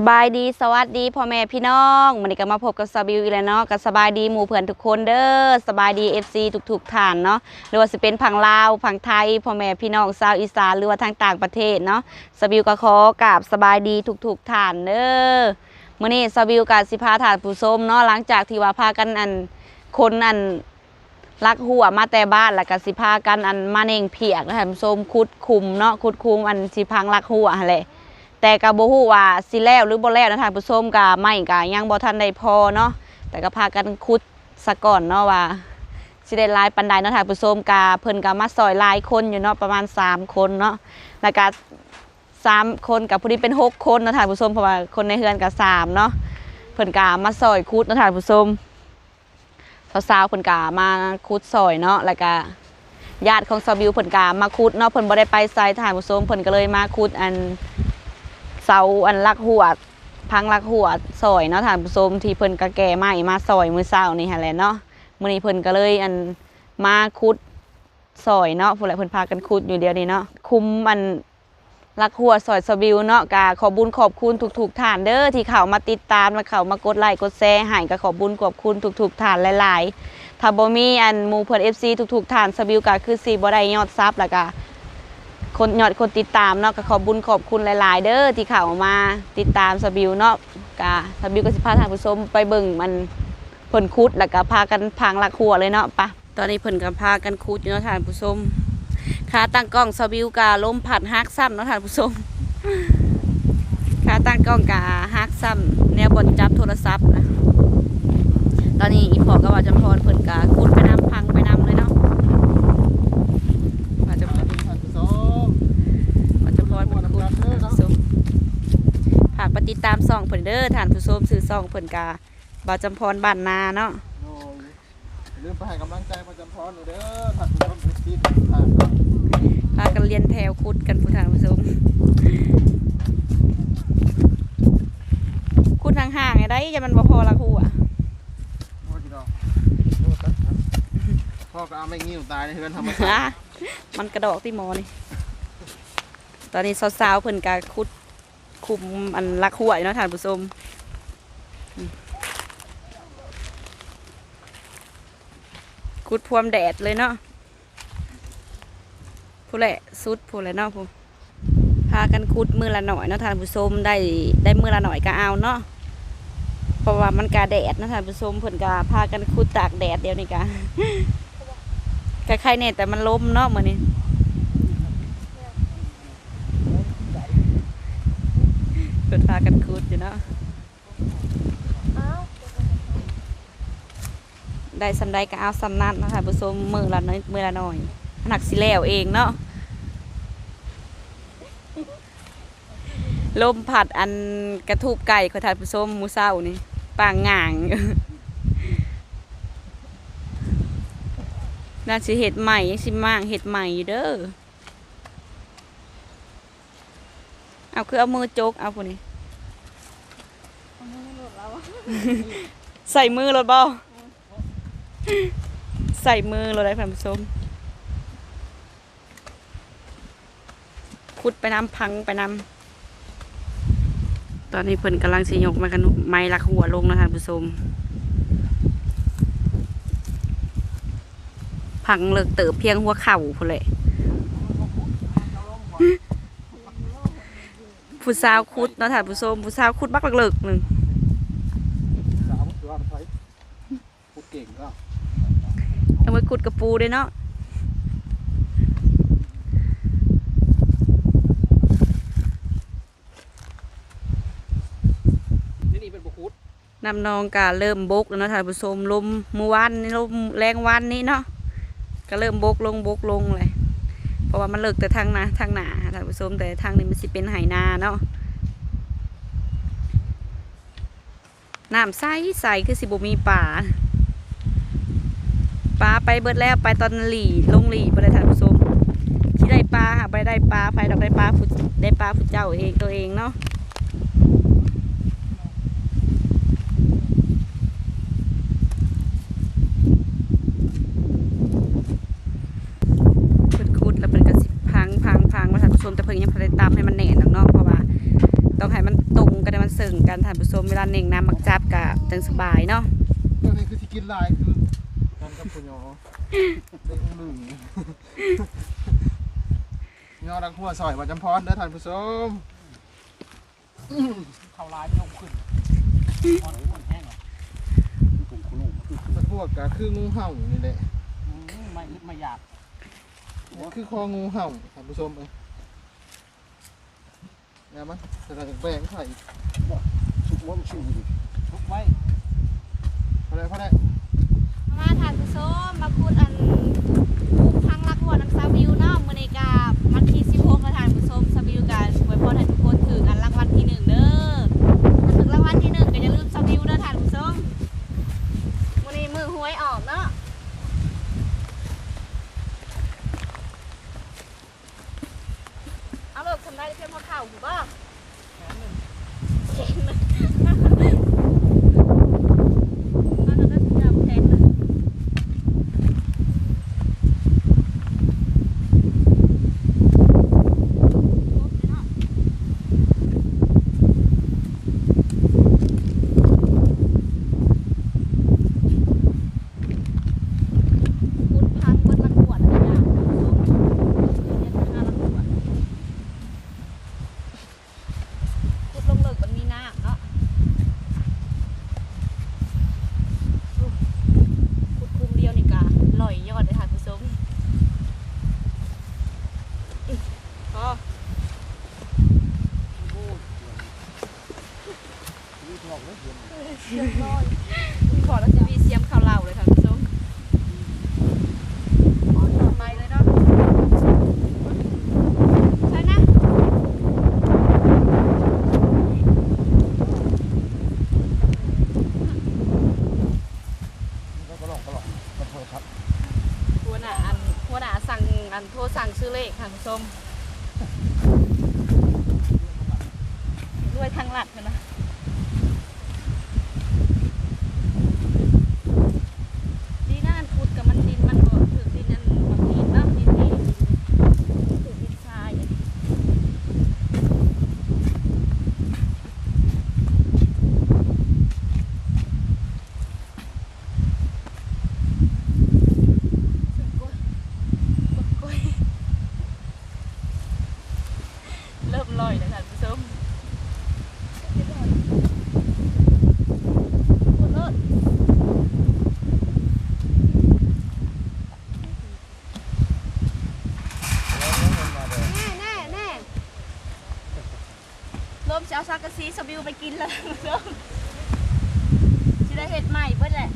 สบายดีสวัสดีพ่อแม่พี่น้องวันนี้ก็มาพบกับซาบิวอีกแล้วเนาะก็สบายดีหมู่เพื่อนทุกคนเด้อสบายดี FC ทุกๆท่านเนาะหรือว่าสิเป็นพังลาวพังไทยพ่อแม่พี่น้องชาวอีสานหรือว่าทางต่างประเทศเนาะซาบิวก็ขอกราบสบายดีทุกๆท่านเด้อมื้อนี้ซาบิวกับสิพาถานผู้ชมเนาะหลังจากที่ว่าพากันอันคนอันลักหัวมาแต่บ้านแล้วก็สิพากันอันมาเน่งเพียกนะท่านผู้ชมคุดคุมเนาะคุดคุมอันสิพังลักหัวหั่นแหละ แต่ก็บ่ฮู้ว่าสิแล้วหรือบ่แล้วนะท่านผู้ชมก็ไม่ก็ยังบ่ทันได้พอเนาะแต่ก็พากันคุดซะก่อนเนาะว่าสิได้ลายปานใดเนาะท่านผู้ชมก็เพิ่นก็มาซอยลายคนอยู่เนาะประมาณ 3 คนเนาะแล้วก็สามคนกับผู้นี้เป็นหกคนเนาะท่านผู้ชมเพราะว่าคนในเฮือนก็สามเนาะเพิ่นก็มาซอยคุดเนาะท่านผู้ชมสาวๆเพิ่นกามาคุดซอยเนาะแล้วก็ญาติของซาบิวเพิ่นกามาคุดเนาะเพิ่นบ่ได้ไปไสถ่ายผู้ชมเพิ่นก็เลยมาคุดอัน เสาอันลักหัวพังลักหัวซอยเนาะท่านผู้ชมที่เพิ่นก็แก่ใหม่มาซอยมือเช้านี่หั่นแหละเนาะมื้อนี้เพิ่นก็เลยอันมาคุดซอยเนาะผู้ใดเพิ่นพากันคุดอยู่เดียวนี้เนาะคุมมันลักหัวซอยสบิวเนาะกาขอบุญขอบคุณทุกๆท่านเด้อที่เข้ามาติดตามและเข้ามากดไลค์กดแชร์ให้ก็ขอบุญขอบคุณทุกๆท่านหลายๆถ้าบ่มีอันหมู่เพื่อน FC ทุกๆท่านสบิวก็คือสิบ่ได้ยอดซับแล้วก็ คนยอดคนติดตามเนาะก็ขอบุญขอบคุณหลาย ๆ เด้อที่เข้ามาติดตามสบิวเนาะกาสบิวก็สิพาท่านผู้ชมไปเบิ่งมันเพิ่นคุดแล้วก็พากันพังลักหัวเลยเนาะปะตอนนี้เพิ่นก็พากันคุดอยู่เนาะท่านผู้ชมขาตั้งกล้องสวิวกาล้มผัดฮักซ้ำเนาะท่านผู้ชมขาตั้งกล้องกาฮักซ้ำแนวบนจับโทรศัพท์นะตอนนี้อีพอก็ว่าจำพรเพิ่นกาคุดไปน้ำพังไปน้ำเลยเนาะว่าจำพร ท่านผู้ชม ว่าจำพรเพิ่นคุดท่านผู้ชมฝากไป ติดตามซ่องเพิ่นเด้อท่านผู้ชมซื้อซ่องเพิ่นกาบ่าวจำพรบ้านนาเนาะโอ้ยอย่าลืมไปให้กำลังใจประจำพรหน่อยเด้อท่านผู้ชมทุกที่ทุกท่านเนาะพากันเรียนแถวคุดกันผู้ท่านผู้ชมคุดห่างๆไงได้จะมันบ่พอละครูอะโอ้ยพี่น้องโอ้ยครับพ่อก็เอาไม่งิ้วตายในเฮือนธรรมชาอะติ มันกระดอกที่หมอนี่ ตอนนี้สาวๆเพิ่นกาคุด คุมอันลักหวยเนาะท่านผู้ชมอืมคุดพวมแดดเลยเนาะผู้แหละสุดผู้แหละเนาะผู้พากันคุดมือละหน่อยเนาะท่านผู้ชมได้ได้มือละหน่อยก็เอาเนาะเพราะว่ามันกาแดดเนาะท่านผู้ชมเพิ่นกาพากันคุดตากแดดเดียวนี่กะก็ใครเนี่ยแต่มันล้มเนาะเหมื้อนี้ เปิดพากันคูดอยู่เนาะได้สำได้ก็เอาสำนันนะคะผู้ชมมือละน้อยมือละน่อยหนักสิแล้วเองเนาะลมผัดอันกระทูบไก่ขอทานผู้ชมมูเศร้านี่ปางง่างน่าสิเห็ดใหม่ยังสิมางเห็ดใหม่อยู่เด้อ เอาคือเอามือจกเอาผู้นี้ใส่มือรถบอใส่มือรถได้ท่านผู้ชมขุดไปน้ำพังไปน้ำตอนนี้เพิ่นกำลังสิยกมากันไม้ลักหัวลงนะท่านผู้ชมพังเลิกเติบเพียงหัวเข่าพุ่นเลย ผู้สาวคุดเนาะท่านผู้ชมผู้สาวคุดบักเลิกๆหนึ่งสาวสุดยอดไฟพูดเก่งก็เอามือขุดกระปูด้วยเนาะที่นี่เป็นบุคุดนำนองกาเริ่มบกแล้วเนาะท่านผู้ชมลมเมื่อวานนี่ลมแรงวันนี้เนาะก็เริ่มบกลงบกลงเลย เพราะว่ามันเลิกแต่ทางนะทางหนาท่านผู้ชมแต่ทางนี้มันสิเป็นไหนาเนาะน้ำใสใสคือสิบมีป่าปลาไปเบิดแล้วไปตอนหลีลงหลีไปเลยท่านผู้ชมที่ได้ปลาค่ะไปได้ปลาไปดอกได้ปลาได้ปลาผู้เจ้าเองตัวเองเนาะ เพิ่นคุดแล้วเพิ่นก็สิพังพังพังมาท่านผู้ชมแต่เพิ่นยังพยายามตามให้มันแน่นเนาะเพราะว่า ต้องให้ให้มันตรงกันให้มันสึงกันท่านผู้ชมเวลาเน่งน้ำมักจับกะจังสบายเนาะตัวนี้คือสิกินลายคือกันกับปุญญอเด็กหนึ่งยอดักหัวซอยว่าจำพรเด้อท่านผู้ชมเข้าลายไม่ต้องขึ้นพอหนูมันแห้งหรอตุ่มขลุ่มตะพวกก็คืองูเห่านี่แหละไม่ไม่อยากคือคองูเห่าท่านผู้ชมเอ้ยเนี่ยมั้งแต่ละแปลงใส่ชุบว่ามันชุ่มชุบไว้พอได้พอได้มาท่านผู้มมาพูดอันทางรักหัวน้ำซาวิวเนาะมือในกะวันทีสิแล้วท่านผู้ชมซาวิวกะไว้พรให้ทุกคนถือกันรางวัลที่หนึ่งเด้อถ้าถึงรางวัลที่หนึ่งก็อย่าลืมซาวิวเด้อท่านผู้ชมมื้อนี้มือหวยออกเนาะเอาเลิกทำได้เพียงพอเข่าถูกป่ะแขนหนึ่งนั่นน่ะก็จับแขนหนึ่ง คุณพังเบิดละขวดเลยนะเนี่ยห้าละขวดคุดลงเลิกมันมีน้ำเนาะอู้คุดคุมเดียวนี่กะลอยยอดเลยค่ะคุณผู้ชมอิ๊ะพอ โอ้ยทองเลยเย็น เสียมลอยพอแล้วจะมีเสียมข้าวเหล่าเลยค่ะคุณผู้ชมอ๋อต่อไปเลยเนาะใช่นะ ก็กระหล่องกระหล่องกระโถครับ หัวหน้าอันหัวหน้าสั่งอันโทรสั่ง ซื้อเลขค่ะคุณผู้ชมด้วยทางหลัดเลยนะดีนะอันขุดกับมันดินมันบ่ถือดินอันแบบนี้เนาะดินนี่ถือดินทรายอะสึกกลัวกลัวเริ่มลอยแล้วค่ะคุณผู้ชมเรียบร้อยหมดเลย แน่แน่แน่ เริ่มจะเอาซากะซีสบิวไปกินแล้วเริ่มจะได้เห็ดใหม่เพื่อนแหละ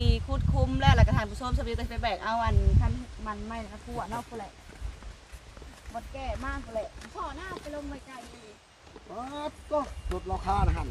มีคูดคุ้มแล้วแล้วก็ทานผู้ชมสบิวก็จะไปแบกเอาอันท่านมันไม่นะครับผู้อะนอกผู้แหละบดแก่มากผู้แหละพ่อหน้าไปลงไปไกลเลยปั๊บก็ลดราคานะฮั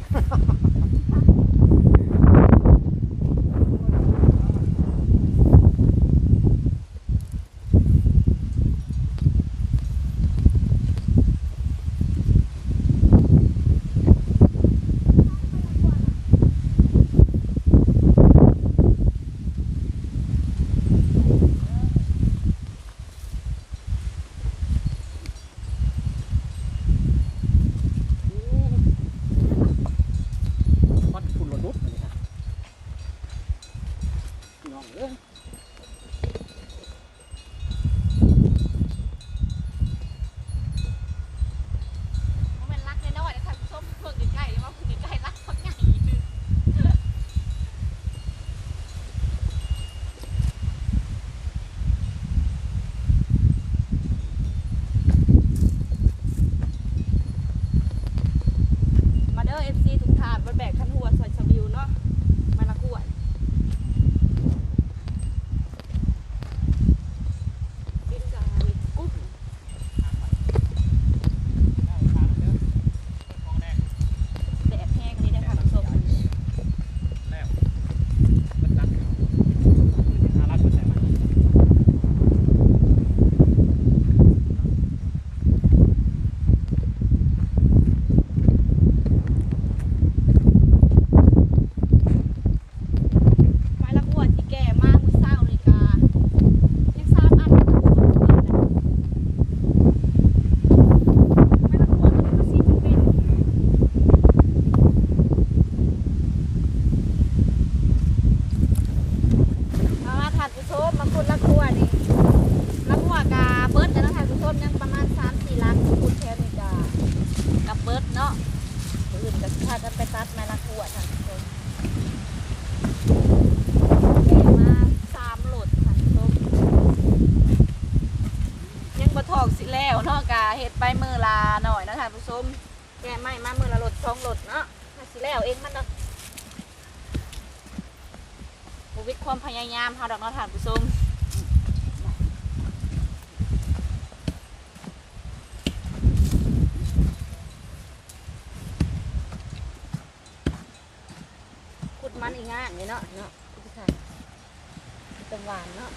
นานผู้ชมแกะไม่มามือละรถสองรถเนาะมาสิแล้วเองมันเนาะบุวิตความพยายามเฮาดอกเนาะท่านผู้ชมขุดมันอีกง่ายเลยเนาะเนาะทุกท่านจังหวานเนาะ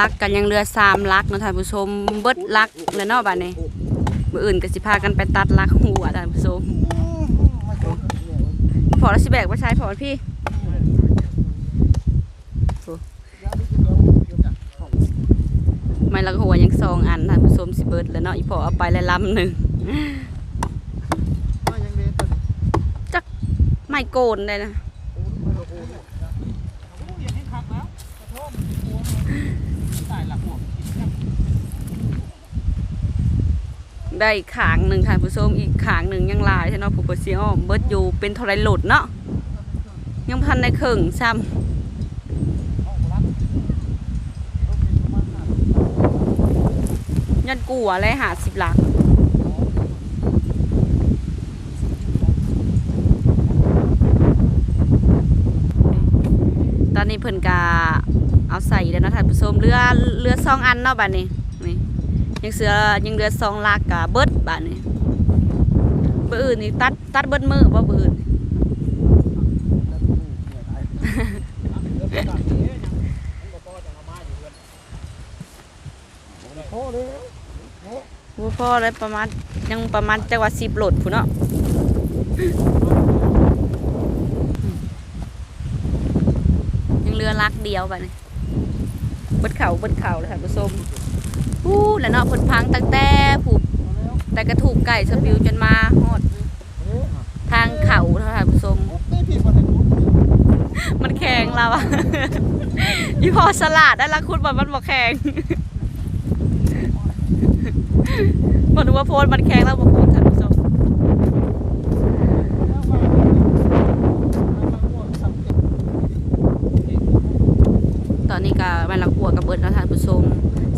ลักกันยังเรือสามลักเนาะท่านผู้ชมเบิดลักแล้วเนาะบัดนี้มืออื่นก็สิพากันไปตัดลักหัวท่านผู้ชมพอแล้วสิแบกไปใช้พอพี่ไม่ลักหัวยังสองอันท่านผู้ชมสิเบิดแล้วเนาะอีพอเอาไปแล้วลำหนึ่งมายังเด็ดตัวนี้ไม่โกนเลยนะ อย่างนี้คักแล้วกระท่อมหัวมันตายหลักหัว ได้ขางหนึ่งท่านผู้ชมอีกขางหนึ่งยังลายใช่เนาะผู้ปกครองเบิดอยู่เป็นท่าไรโหลดเนาะยังพันในครึ่งซ้ำห้องรักต้งเป็นปรหาสิบยันกัวเลยหาสิบหลักตอนนี้เพิ่นกาเอาใส่แล้วเนาะท่านผู้ชมเรือเรือสองอันเนาะบัดนี้นี่ ยังเสือยังเรือสองลักกะเบิดบัดนี้เบออื่นนี่ตัดตัดเบิดมือบ่เบออื่นเดี๋ยวไปตัดนี้ยังมันก็พอจะเอามาอยู่เพื่อเลยบ่อเลยประมาณยังประมาณจังหวัด10โหลดพุ่นเนาะยังเรือลักเดียวบัดนี้เบิดเข่าเบิดเข่าเลยท่านผู้ชมู้แล้วเนาะเพิ่นพังตั้งแต่ผูกแต่กระถูกไก่สปิวจนมาฮอด ทางเขาเนาท่านผู้ชมมันแข็งเราอะอีพอสลัดได้ละคุณบอกมันบอกแข็งบอกดูว่าโพสต์มันแข็งแล้วบอกคุณท่านผู้ชมตอนนี้ก็แม่นลักหัวกับเบิร์ดแล้วท่านผู้ชม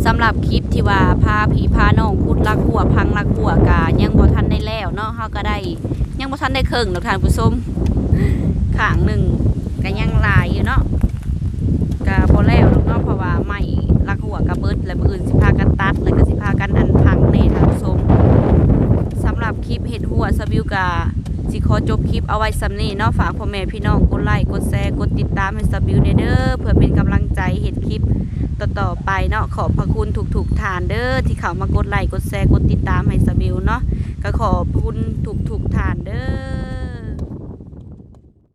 สำหรับคลิปที่ว่าพาผีพาน้องคุดลักหัวพังลักหัวกายังบ่ทันได้แล้วเนาะเฮาก็ได้ ยังบ่ทันได้ครึ่งดอกท่านผู้ชมขางหนึ่งก็ยังลายอยู่เนาะก็พอแล้วเนาะเพราะว่าไม่ลักหัวกระเบิดแล้วมืออื่นสิพากันตัดแล้วก็สิพากันอันพังแน่ท่านผู้ชมสำหรับคลิปเห็ดหัวสบิวกาสิขอจบคลิปเอาไว้สำนี้เนาะฝากพ่อแม่พี่น้องกดไลค์กดแชร์กดติดตามให้สบิวเด้อเด้อเพื่อเป็นกำลังใจเห็ดคลิป ต่อๆไปเนาะขอบพระคุณทุกๆทานเด้อที่เข้ามากดไลค์กดแชร์กดติดตามให้สบิวเนาะก็ขอบคุณทุกๆทานเด้อ